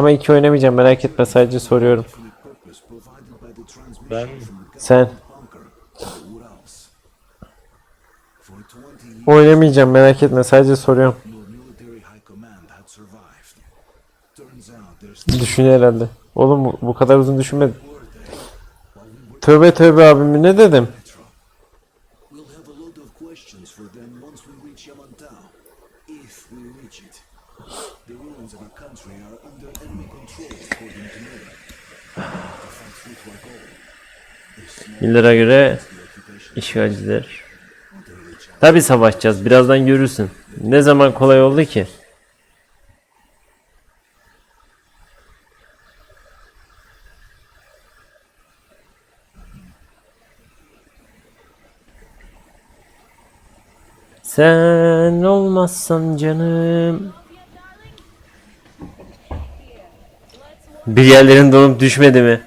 Ama iki oynamayacağım merak etme sadece soruyorum. Ben Sen. Oynamayacağım merak etme sadece soruyorum. Düşünüyor herhalde. Oğlum bu, bu kadar uzun düşünmedim. Tövbe tövbe abim ne dedim? We'll have a lot of questions for them once we reach Yamantau. If we reach it. The ruins of our country are under enemy control according to me. Millere göre işgalciler. Tabi savaşacağız. Birazdan görürsün. Ne zaman kolay oldu ki? Sen olmazsan canım. Bir yerlerin donup düşmedi mi?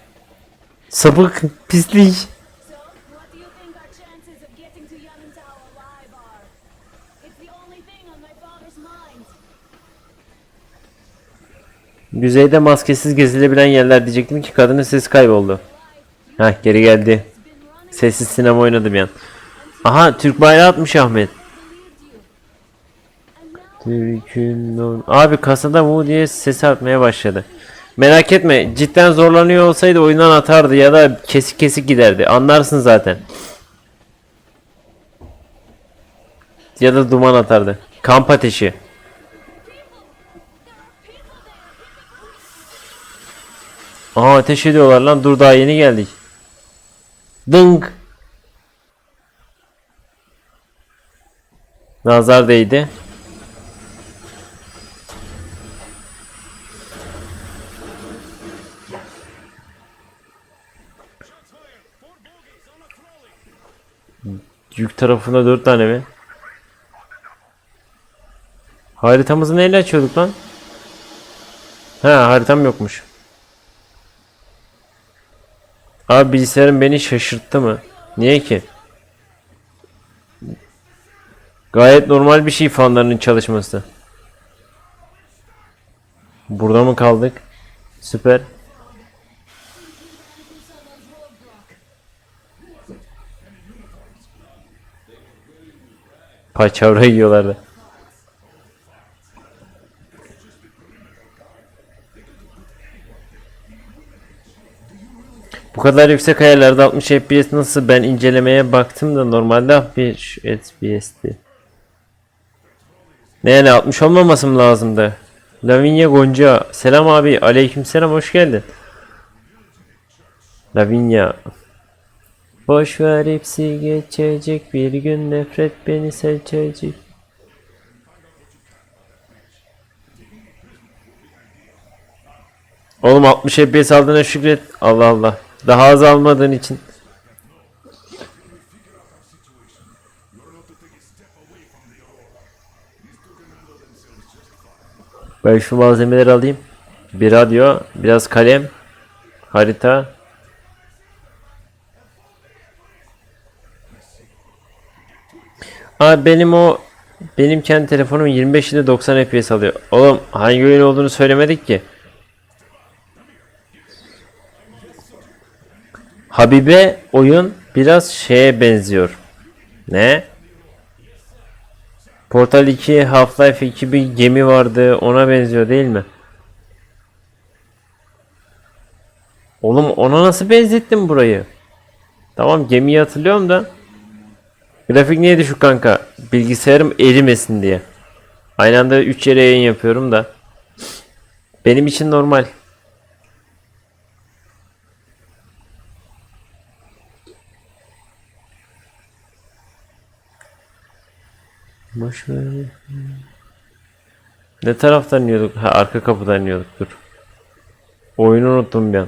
Sapık, pislik. Yüzeyde maskesiz gezilebilen yerler diyecektim ki kadının sesi kayboldu. Hah geri geldi. Sessiz sinema oynadım yan. Aha Türk bayrağı atmış Ahmet. Türk'ün Abi kasada bu diye ses atmaya başladı. Merak etme cidden zorlanıyor olsaydı oyundan atardı ya da kesik kesik giderdi. Anlarsın zaten. Ya da duman atardı. Kamp ateşi. Aa ateş ediyorlar lan dur daha yeni geldik. Dınk. Nazar değdi. Yük tarafında dört tane mi? Haritamızı neyle açıyorduk lan? Ha haritam yokmuş. Abi bilgisayarım beni şaşırttı mı? Niye ki? Gayet normal bir şey fanlarının çalışması. Burada mı kaldık? Süper. Paçavra yiyorlardı. Bu kadar yüksek ayarlarda 60 FPS nasıl ben incelemeye baktım da normalde 60 FPS'ti. Ne yani 60 olmaması mı lazımdı? Lavinia Gonca selam abi aleykümselam hoş geldin. Lavinia Boş ver hepsi geçecek bir gün nefret beni seçecek. Oğlum 60 FPS aldığına şükret. Allah Allah. Daha az almadığın için. Ben şu malzemeleri alayım. Bir radyo, biraz kalem, harita. Abi benim o benim kendi telefonum 25 ile 90 FPS alıyor. Oğlum hangi oyun olduğunu söylemedik ki. Habibe oyun biraz şeye benziyor. Ne? Portal 2, Half-Life 2 bir gemi vardı. Ona benziyor değil mi? Oğlum ona nasıl benzettin burayı? Tamam gemiyi hatırlıyorum da. Grafik niye düşük kanka? Bilgisayarım erimesin diye. Aynı anda 3 yere yayın yapıyorum da. Benim için normal. Boş ver. Ne taraftan iniyorduk? Ha arka kapıdan iniyorduk dur. Oyunu unuttum bir an.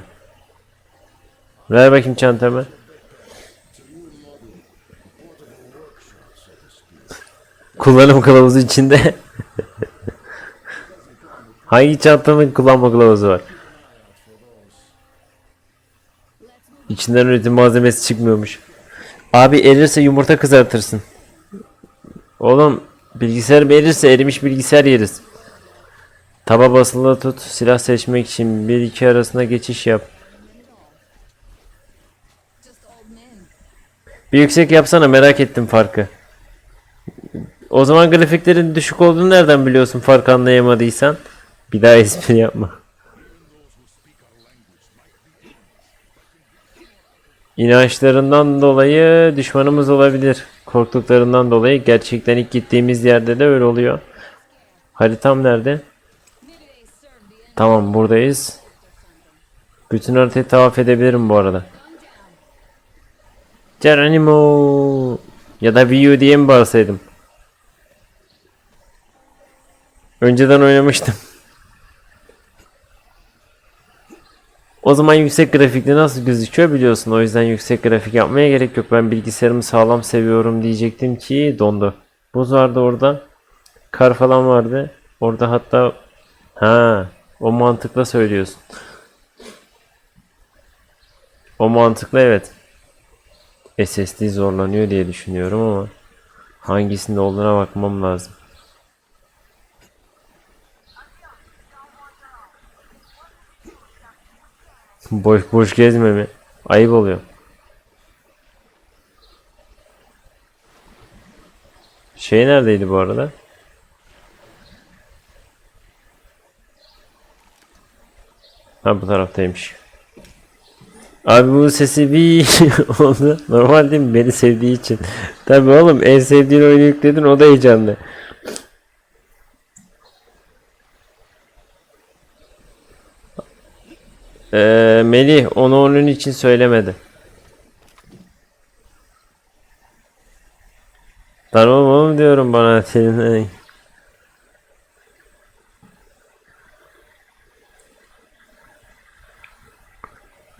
Ver bakayım çantamı. Kullanım kılavuzu içinde. Hangi çantanın kullanma kılavuzu var? İçinden üretim malzemesi çıkmıyormuş. Abi erirse yumurta kızartırsın. Oğlum bilgisayar erirse erimiş bilgisayar yeriz. Taba basılı tut. Silah seçmek için bir iki arasında geçiş yap. Bir yüksek yapsana merak ettim farkı. O zaman grafiklerin düşük olduğunu nereden biliyorsun fark anlayamadıysan? Bir daha espri yapma. İnançlarından dolayı düşmanımız olabilir. Korktuklarından dolayı gerçekten ilk gittiğimiz yerde de öyle oluyor. Haritam nerede? Tamam buradayız. Bütün haritayı tavaf edebilirim bu arada. Geronimo ya da U diye mi bağırsaydım? Önceden oynamıştım. O zaman yüksek grafikli nasıl gözüküyor biliyorsun. O yüzden yüksek grafik yapmaya gerek yok. Ben bilgisayarımı sağlam seviyorum diyecektim ki dondu. Buz vardı orada. Kar falan vardı. Orada hatta ha o mantıkla söylüyorsun. O mantıklı evet. SSD zorlanıyor diye düşünüyorum ama hangisinde olduğuna bakmam lazım. Boş boş gezme mi? Ayıp oluyor. Şey neredeydi bu arada? Ha bu taraftaymış. Abi bu sesi bir oldu. Normal değil mi? Beni sevdiği için. Tabi oğlum en sevdiğin oyunu yükledin o da heyecanlı. Ee, Melih onu onun için söylemedi. Oğlum diyorum bana senin.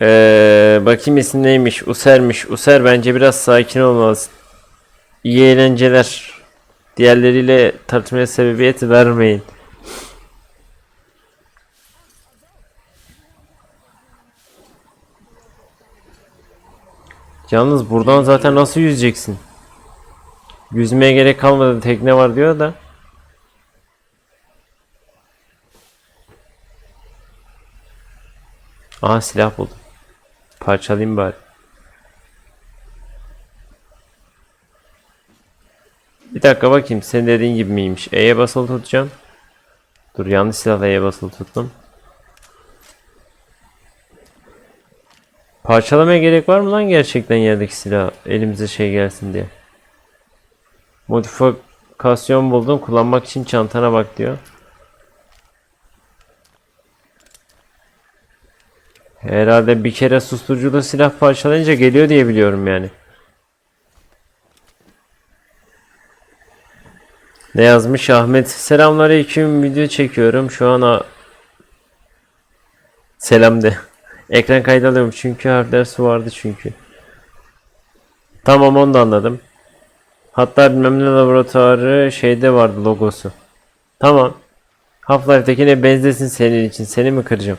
Ee, bakayım isim neymiş? User'miş. User bence biraz sakin olmalısın. İyi eğlenceler. Diğerleriyle tartışmaya sebebiyet vermeyin. Yalnız buradan zaten nasıl yüzeceksin? Yüzmeye gerek kalmadı. Tekne var diyor da. Aha silah buldum. Parçalayayım bari. Bir dakika bakayım. Senin dediğin gibi miymiş? E'ye basılı tutacağım. Dur yanlış silahla E'ye basılı tuttum. Parçalamaya gerek var mı lan gerçekten yerdeki silah elimize şey gelsin diye. Modifikasyon buldum. Kullanmak için çantana bak diyor. Herhalde bir kere susturuculu silah parçalayınca geliyor diye biliyorum yani. Ne yazmış Ahmet? Selamünaleyküm. Video çekiyorum. Şu an Selam de. Ekran kaydı alıyorum çünkü harfler su vardı çünkü. Tamam onu da anladım. Hatta bilmem ne laboratuvarı şeyde vardı logosu. Tamam. Half-Life'dekine benzesin senin için. Seni mi kıracağım?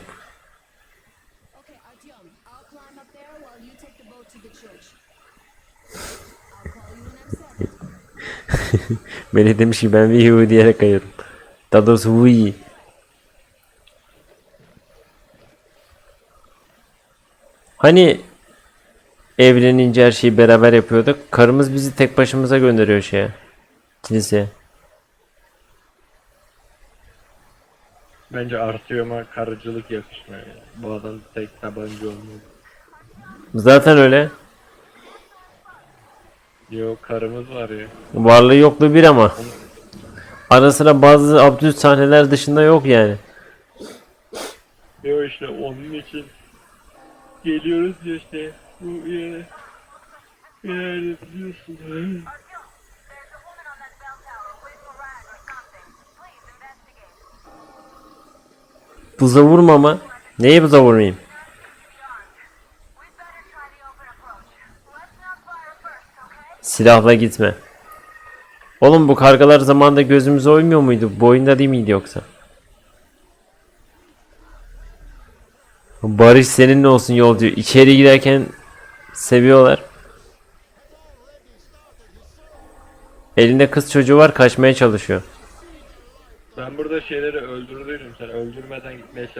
Melih demiş ki ben Wii U diyerek kayıyorum. Daha doğrusu Wii. Hani evlenince her şeyi beraber yapıyorduk. Karımız bizi tek başımıza gönderiyor şeye. Kiliseye. Bence Artyom'a karıcılık yakışmıyor yani. Bu adam tek tabanca olmalı. Zaten öyle. Yok karımız var ya. Varlığı yokluğu bir ama. Ara sıra bazı absürt sahneler dışında yok yani. Yok işte onun için geliyoruz ya işte bu yere. Biliyorsun. İnvestigate. Buza vurma mı? Neye buza vurmayayım? Silahla gitme. Oğlum bu kargalar zamanında gözümüze oymuyor muydu? Bu oyunda değil miydi yoksa? Barış seninle olsun yolcu. İçeri giderken seviyorlar. Elinde kız çocuğu var kaçmaya çalışıyor. Ben burada şeyleri öldürdüydüm sen öldürmeden gitmeye çalış.